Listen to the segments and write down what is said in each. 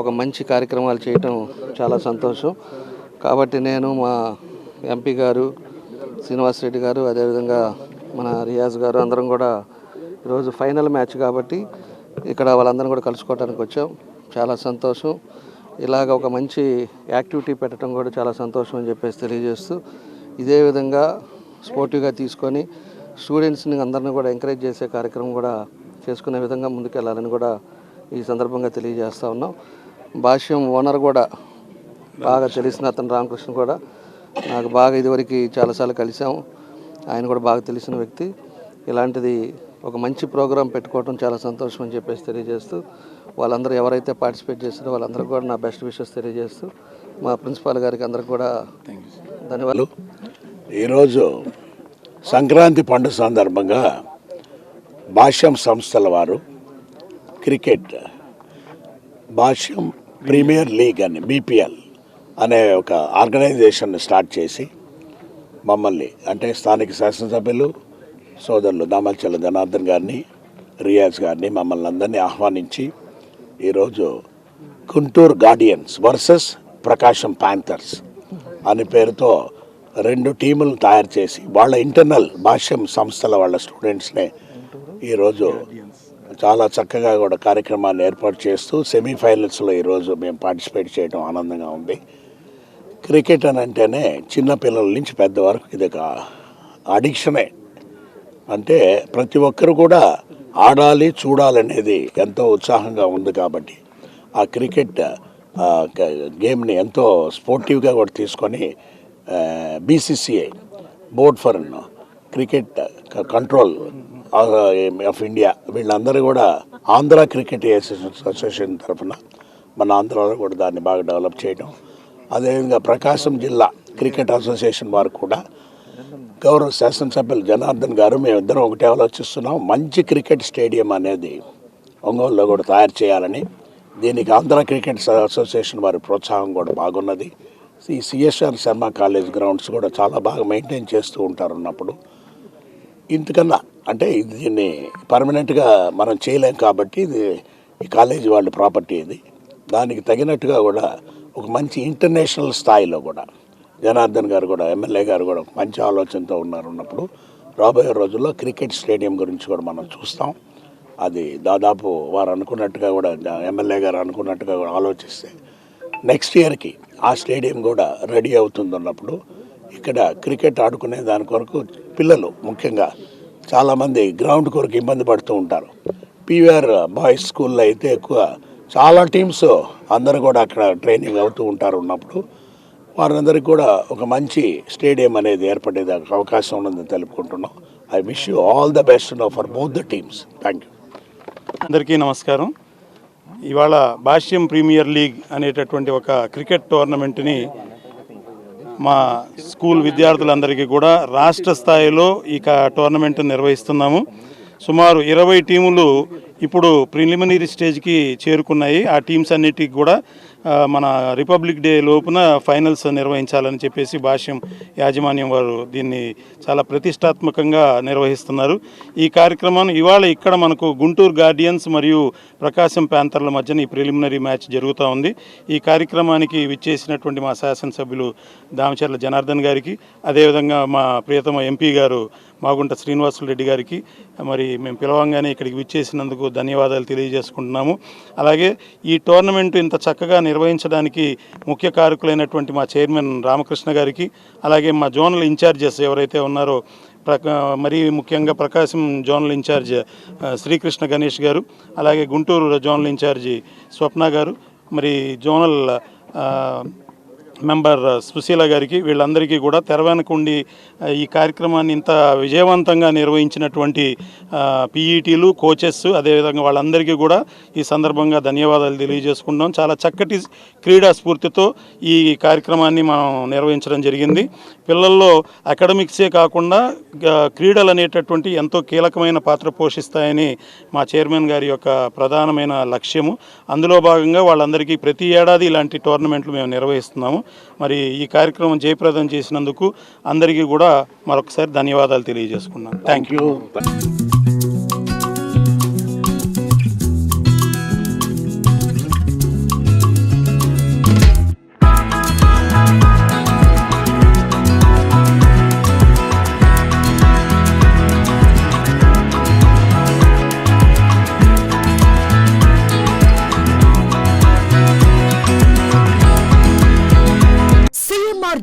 ఒక మంచి కార్యక్రమాలు చేయటం చాలా సంతోషం. కాబట్టి నేను మా ఎంపీ గారు శ్రీనివాస్ రెడ్డి గారు అదేవిధంగా మన రియాజ్ గారు అందరం కూడా ఈరోజు ఫైనల్ మ్యాచ్ కాబట్టి ఇక్కడ వాళ్ళందరం కూడా కలుసుకోవడానికి వచ్చాం. చాలా సంతోషం. ఇలాగ ఒక మంచి యాక్టివిటీ పెట్టడం కూడా చాలా సంతోషం అని చెప్పేసి తెలియజేస్తూ ఇదే విధంగా స్పోర్టివ్గా తీసుకొని స్టూడెంట్స్ని అందరిని కూడా ఎంకరేజ్ చేసే కార్యక్రమం కూడా చేసుకునే విధంగా ముందుకెళ్ళాలని కూడా ఈ సందర్భంగా తెలియజేస్తూ ఉన్నాం. భాష్యం ఓనర్ కూడా బాగా తెలిసిన అతను రామకృష్ణ కూడా. నాకు బాగా ఇదివరకు చాలాసార్లు కలిసాము ఆయన కూడా బాగా తెలిసిన వ్యక్తి. ఇలాంటిది ఒక మంచి ప్రోగ్రాం పెట్టుకోవడం చాలా సంతోషం అని చెప్పేసి తెలియజేస్తూ వాళ్ళందరూ ఎవరైతే పార్టిసిపేట్ చేస్తారో వాళ్ళందరూ కూడా నా బెస్ట్ విషెస్ తెలియజేస్తూ మా ప్రిన్సిపాల్ గారికి అందరికి కూడా ధన్యవాదాలు. ఈరోజు సంక్రాంతి పండుగ సందర్భంగా భాష్యం సంస్థల వారు క్రికెట్ భాష్యం ప్రీమియర్ లీగ్ అని బీపీఎల్ అనే ఒక ఆర్గనైజేషన్ స్టార్ట్ చేసి మమ్మల్ని అంటే స్థానిక శాసనసభ్యులు సోదరులు దామల్చల జనార్దన్ గారిని రియాజ్ గారిని మమ్మల్ని అందరినీ ఆహ్వానించి ఈరోజు Guntur Guardians versus Prakasam Panthers అనే పేరుతో రెండు టీములు తయారు చేసి వాళ్ళ ఇంటర్నల్ భాష్యం సంస్థల వాళ్ళ స్టూడెంట్స్నే ఈరోజు చాలా చక్కగా కూడా కార్యక్రమాన్ని ఏర్పాటు చేస్తూ సెమీఫైనల్స్లో ఈరోజు మేము పార్టిసిపేట్ చేయడం ఆనందంగా ఉంది. క్రికెట్ అని అంటేనే చిన్నపిల్లల నుంచి పెద్ద వరకు ఇది ఒక అడిక్షనే. అంటే ప్రతి ఒక్కరు కూడా ఆడాలి చూడాలనేది ఎంతో ఉత్సాహంగా ఉంది కాబట్టి ఆ క్రికెట్ గేమ్ని ఎంతో స్పోర్టివ్గా కూడా తీసుకొని BCCI board for cricket control of India. వీళ్ళందరూ కూడా ఆంధ్ర క్రికెట్ అసోసియేషన్ అసోసియేషన్ తరఫున మన ఆంధ్రాలో కూడా దాన్ని బాగా డెవలప్ చేయడం. అదేవిధంగా ప్రకాశం జిల్లా క్రికెట్ అసోసియేషన్ వారు కూడా గౌరవ శాసనసభ్యులు జనార్దన్ గారు మేమిద్దరం ఒకటే ఆలోచిస్తున్నాం. మంచి క్రికెట్ స్టేడియం అనేది ఒంగోలులో కూడా తయారు చేయాలని. దీనికి ఆంధ్ర క్రికెట్ అసోసియేషన్ వారి ప్రోత్సాహం కూడా బాగున్నది. ఈ సిఎస్ఆర్ శర్మ కాలేజ్ గ్రౌండ్స్ కూడా చాలా బాగా మెయింటైన్ చేస్తూ ఉంటారు ఉన్నప్పుడు ఇంతకన్నా అంటే ఇది దీన్ని పర్మనెంట్గా మనం చేయలేం కాబట్టి ఇది ఈ కాలేజీ వాళ్ళ ప్రాపర్టీ ఇది. దానికి తగినట్టుగా కూడా ఒక మంచి ఇంటర్నేషనల్ స్థాయిలో కూడా జనార్దన్ గారు కూడా ఎమ్మెల్యే గారు కూడా మంచి ఆలోచనతో ఉన్నారు ఉన్నప్పుడు. రాబోయే రోజుల్లో క్రికెట్ స్టేడియం గురించి కూడా మనం చూస్తాం. అది దాదాపు వారు అనుకున్నట్టుగా కూడా ఎమ్మెల్యే గారు అనుకున్నట్టుగా కూడా ఆలోచిస్తే నెక్స్ట్ ఇయర్కి ఆ స్టేడియం కూడా రెడీ అవుతుంది అన్నప్పుడు ఇక్కడ క్రికెట్ ఆడుకునే దాని కొరకు పిల్లలు ముఖ్యంగా చాలామంది గ్రౌండ్ కొరకు ఇబ్బంది పడుతూ ఉంటారు. పీవీఆర్ బాయ్స్ స్కూల్లో అయితే ఎక్కువ చాలా టీమ్స్ అందరూ కూడా అక్కడ ట్రైనింగ్ అవుతూ ఉంటారు ఉన్నప్పుడు. వారందరికీ కూడా ఒక మంచి స్టేడియం అనేది ఏర్పడేది అవకాశం ఉన్నదని తెలుపుకుంటున్నాం. I wish you all the best for both the teams. Thank you. అందరికీ నమస్కారం. ఇవాళ భాష్యం ప్రీమియర్ లీగ్ అనేటటువంటి ఒక క్రికెట్ టోర్నమెంట్ని మా స్కూల్ విద్యార్థులందరికీ కూడా రాష్ట్ర స్థాయిలో ఈ టోర్నమెంట్ నిర్వహిస్తున్నాము. సుమారు ఇరవై టీములు ఇప్పుడు ప్రిలిమినరీ స్టేజ్కి చేరుకున్నాయి. ఆ టీమ్స్ అన్నిటికి కూడా మన రిపబ్లిక్ డే లోపున ఫైనల్స్ నిర్వహించాలని చెప్పేసి భాష్యం యాజమాన్యం వారు దీన్ని చాలా ప్రతిష్టాత్మకంగా నిర్వహిస్తున్నారు. ఈ కార్యక్రమాన్ని ఇవాళ ఇక్కడ మనకు గుంటూరు గార్డియన్స్ మరియు ప్రకాశం ప్యాంతర్ల మధ్యన ఈ ప్రిలిమినరీ మ్యాచ్ జరుగుతూ ఉంది. ఈ కార్యక్రమానికి విచ్చేసినటువంటి మా శాసనసభ్యులు దామచర్ల జనార్దన్ గారికి అదేవిధంగా మా ప్రియతమ ఎంపీ గారు మాగుంట శ్రీనివాసులు రెడ్డి గారికి మరి మేము పిలవంగానే ఇక్కడికి విచ్చేసినందుకు ధన్యవాదాలు తెలియజేసుకుంటున్నాము. అలాగే ఈ టోర్నమెంట్ ఇంత చక్కగా నిర్వహించడానికి ముఖ్య కారకులైనటువంటి మా చైర్మన్ రామకృష్ణ గారికి అలాగే మా జోనల్ ఇన్ఛార్జెస్ ఎవరైతే ఉన్నారో ప్రకా మరీ ముఖ్యంగా ప్రకాశం జోనల్ ఇన్ఛార్జ్ శ్రీకృష్ణ గణేష్ గారు అలాగే గుంటూరు జోనల్ ఇన్ఛార్జి స్వప్న గారు మరి జోనల్ మెంబర్ సుశీల గారికి వీళ్ళందరికీ కూడా తెరవెనకుండి ఈ కార్యక్రమాన్ని ఇంత విజయవంతంగా నిర్వహించినటువంటి పీఈటీలు కోచెస్ అదేవిధంగా వాళ్ళందరికీ కూడా ఈ సందర్భంగా ధన్యవాదాలు తెలియజేసుకుంటాం చాలా చక్కటి క్రీడా స్ఫూర్తితో ఈ కార్యక్రమాన్ని మనం నిర్వహించడం జరిగింది. పిల్లల్లో అకాడమిక్సే కాకుండా క్రీడలు అనేటటువంటి ఎంతో కీలకమైన పాత్ర పోషిస్తాయని మా చైర్మన్ గారి యొక్క ప్రధానమైన లక్ష్యము. అందులో భాగంగా వాళ్ళందరికీ ప్రతి ఏడాది ఇలాంటి టోర్నమెంట్లు మేము నిర్వహిస్తున్నాము. మరి ఈ కార్యక్రమం జయప్రదం చేసినందుకు అందరికీ కూడా మరొకసారి ధన్యవాదాలు తెలియజేసుకున్నాను. Thank you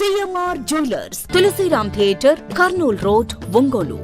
CMR jewellers Tulasiram theatre Kurnool road Ongole.